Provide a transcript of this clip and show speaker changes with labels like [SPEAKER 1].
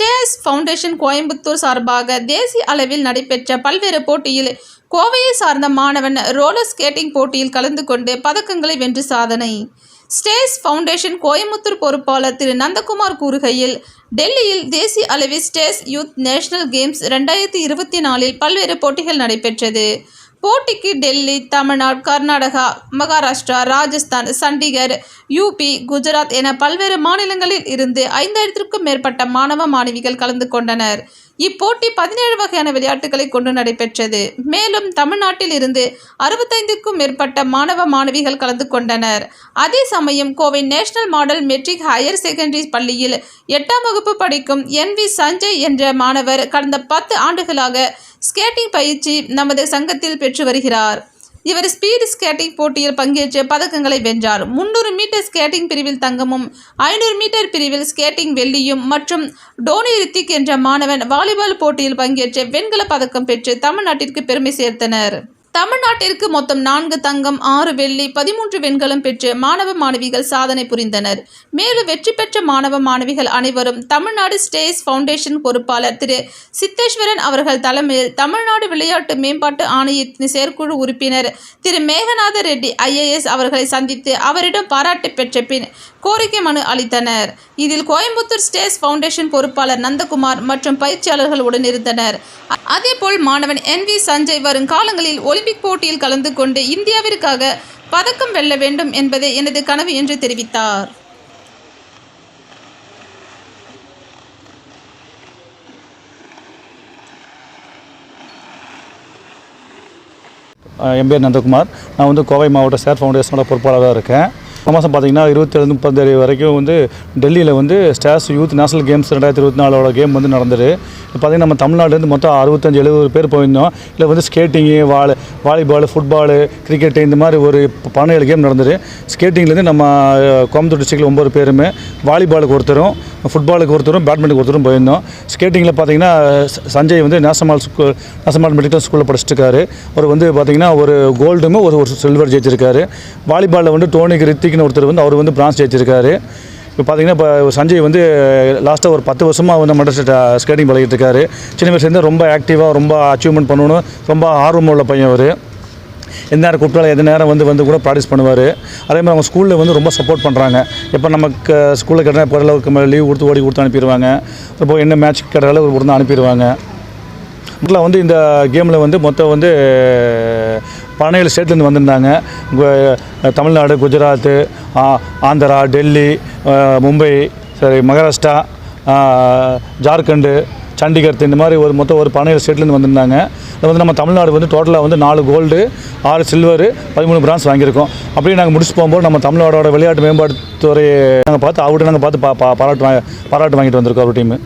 [SPEAKER 1] Stay foundation Coimbatore சார்பாக தேசிய அளவில் நடைபெற்ற பல்வேறு போட்டியில் கோவையை சார்ந்த மாணவன் ரோலர் ஸ்கேட்டிங் போட்டியில் கலந்து கொண்டு பதக்கங்களை வென்று சாதனை. ஸ்டேஸ் ஃபவுண்டேஷன் கோயம்புத்தூர் பொறுப்பாளர் திரு. நந்தகுமார் கூறுகையில் டெல்லியில் தேசிய அளவில் ஸ்டேஸ் யூத் நேஷனல் கேம்ஸ் ரெண்டாயிரத்தி இருபத்தி நாலில் பல்வேறு போட்டிகள் நடைபெற்றது. போட்டிக்கு டெல்லி தமிழ்நாடு கர்நாடகா மகாராஷ்டிரா ராஜஸ்தான் சண்டிகர் யூபி குஜராத் என பல்வேறு மாநிலங்களில் இருந்து ஐந்தாயிரத்திற்கும் மேற்பட்ட மாணவ மாணவிகள் கலந்து கொண்டனர். இப்போட்டி பதினேழு வகையான விளையாட்டுகளை கொண்டு நடைபெற்றது. மேலும் தமிழ்நாட்டில் இருந்து அறுபத்தைந்துக்கும் மேற்பட்ட மாணவ மாணவிகள் கலந்து கொண்டனர். அதே சமயம் Kovai national model matric higher secondary பள்ளியில் எட்டாம் வகுப்பு படிக்கும் என் வி சஞ்சய் என்ற மாணவர் கடந்த பத்து ஆண்டுகளாக ஸ்கேட்டிங் பயிற்சி நமது சங்கத்தில் பெற்று வருகிறார். இவர் ஸ்பீடு ஸ்கேட்டிங் போட்டியில் பங்கேற்று பதக்கங்களை வென்றார். முன்னூறு மீட்டர் ஸ்கேட்டிங் பிரிவில் தங்கமும் ஐநூறு மீட்டர் பிரிவில் ஸ்கேட்டிங் வெள்ளியும் மற்றும் டோனி ரித்திக் என்ற மாணவன் வாலிபால் போட்டியில் பங்கேற்று வெண்கல பதக்கம் பெற்று தமிழ்நாட்டிற்கு பெருமை சேர்த்தனர். தமிழ்நாட்டிற்கு மொத்தம் நான்கு தங்கம் ஆறு வெள்ளி பதிமூன்று வெண்கலம் பெற்று மாணவ மாணவிகள் சாதனை புரிந்தனர். மேலும் வெற்றி பெற்ற மாணவ மாணவிகள் அனைவரும் தமிழ்நாடு ஸ்டேஸ் ஃபவுண்டேஷன் பொறுப்பாளர் திரு சித்தேஸ்வரன் அவர்கள் தலைமையில் தமிழ்நாடு விளையாட்டு மேம்பாட்டு ஆணையத்தின் செயற்குழு உறுப்பினர் திரு மேகநாத ரெட்டி ஐஏஎஸ் அவர்களை சந்தித்து அவரிடம் பாராட்டு பெற்ற பின் கோரிக்கை மனு அளித்தனர். இதில் கோயம்புத்தூர் ஸ்டேஸ் ஃபவுண்டேஷன் பொறுப்பாளர் நந்தகுமார் மற்றும் பயிற்சியாளர்கள் உடனிருந்தனர் அதேபோல் மாணவன் என் வி சஞ்சய் வரும் காலங்களில் ஒலிம்பிக் போட்டியில் கலந்து கொண்டு இந்தியாவிற்காக பதக்கம் வெல்ல வேண்டும் என்பதே எனது கனவு என்று தெரிவித்தார்.
[SPEAKER 2] அஹ் என் பேர் நந்தகுமார். நான் வந்து கோவை மாவட்ட சேர் ஃபவுண்டேஷனோட பொறுப்பாளராக இருக்கேன். மாதம் பார்த்தீங்கன்னா இருபத்தேழு முப்பத்தேழு வரைக்கும் வந்து டெல்லியில் வந்து ஸ்டாஸ் யூத் நேஷனல் கேம்ஸ் ரெண்டாயிரத்தி இருபத்தி நாலோட கேம் வந்து நடந்தது. இப்போ பார்த்தீங்கன்னா நம்ம தமிழ்நாடுலேருந்து மொத்தம் அறுபத்தஞ்சு எழுபது பேர் போயிருந்தோம். இல்லை வந்து skating volley volleyball football cricket இந்த மாதிரி ஒரு பதினேழு கேம் நடந்தது. ஸ்கேட்டிங்லேருந்து நம்ம கோயம்புத்தூர் டிஸ்ட்ரிக்டில் ஒம்பது பேருமே வாலிபாலுக்கு ஒருத்தரும் ஃபுட்பாலுக்கு ஒருத்தரும் பேட்மிண்ட்டுக்கு ஒருத்தரும் போயிருந்தோம். ஸ்கேட்டிங்கில் பார்த்தீங்கன்னா ச- சஞ்சய் வந்து நேஷனல் ஸ்கூல் நேஷனல் மெடிக்கல் ஸ்கூலில் படிச்சிருக்காரு அவர் வந்து பார்த்தீங்கன்னா ஒரு கோல்டுமே ஒரு ஒரு சில்வர் ஜெயிச்சிருக்காரு. வாலிபாலில் வந்து டோனி கிருத்தி ரித்திக்னு ஒருத்தர் வந்து அவர் வந்து பிரான்ஸ் ஜெயிச்சிருக்காரு. இப்போ பார்த்தீங்கன்னா இப்போ சஞ்சய் வந்து லாஸ்ட்டாக ஒரு பத்து வருஷமாக வந்து மட்டும் ஸ்கேட்டிங் பழகிட்டு இருக்காரு சின்ன வயசுலேருந்து ரொம்ப ஆக்டிவாக ரொம்ப அச்சீவ்மெண்ட் பண்ணணும். ரொம்ப ஆர்வம் உள்ள பையன் அவர். எந்த நேரம் கூப்பிட்டாலும் எந்த நேரம் வந்து வந்து கூட ப்ராக்டிஸ் பண்ணுவார். அதே மாதிரி அவங்க ஸ்கூலில் வந்து ரொம்ப சப்போர்ட் பண்ணுறாங்க இப்போ நமக்கு ஸ்கூலில் கேட்டால் இப்போ அளவுக்கு லீவ் கொடுத்து ஓடி கொடுத்து அனுப்பிடுவாங்க. இப்போ என்ன மேட்ச் கேட்டாலும் ஒரு கொடுத்து அனுப்பிடுவாங்க. இதில் வந்து இந்த கேமில் வந்து மொத்தம் வந்து பதினேழு ஸ்டேட்லேருந்து வந்திருந்தாங்க. தமிழ்நாடு குஜராத்து ஆ, ஆந்திரா டெல்லி மும்பை சரி மகாராஷ்டிரா ஜார்க்கண்டு சண்டிகர் இந்த மாதிரி ஒரு மொத்தம் ஒரு பதினேழு ஸ்டேட்லேருந்து வந்திருந்தாங்க. இதில் வந்து நம்ம தமிழ்நாடு வந்து டோட்டலாக வந்து நாலு கோல்டு ஆறு சில்வரு பதிமூணு பிரான்ஸ் வாங்கியிருக்கோம். அப்படியே நாங்கள் முடிச்சு போகும்போது நம்ம தமிழ்நாடோட விளையாட்டு மேம்பாட்டுத்துறை நாங்கள் பார்த்து அவர்கிட்ட நாங்கள் பார்த்து பா பாராட்டு வாங்க பாராட்டு வாங்கிட்டு வந்திருக்கோம் அவர் டீமு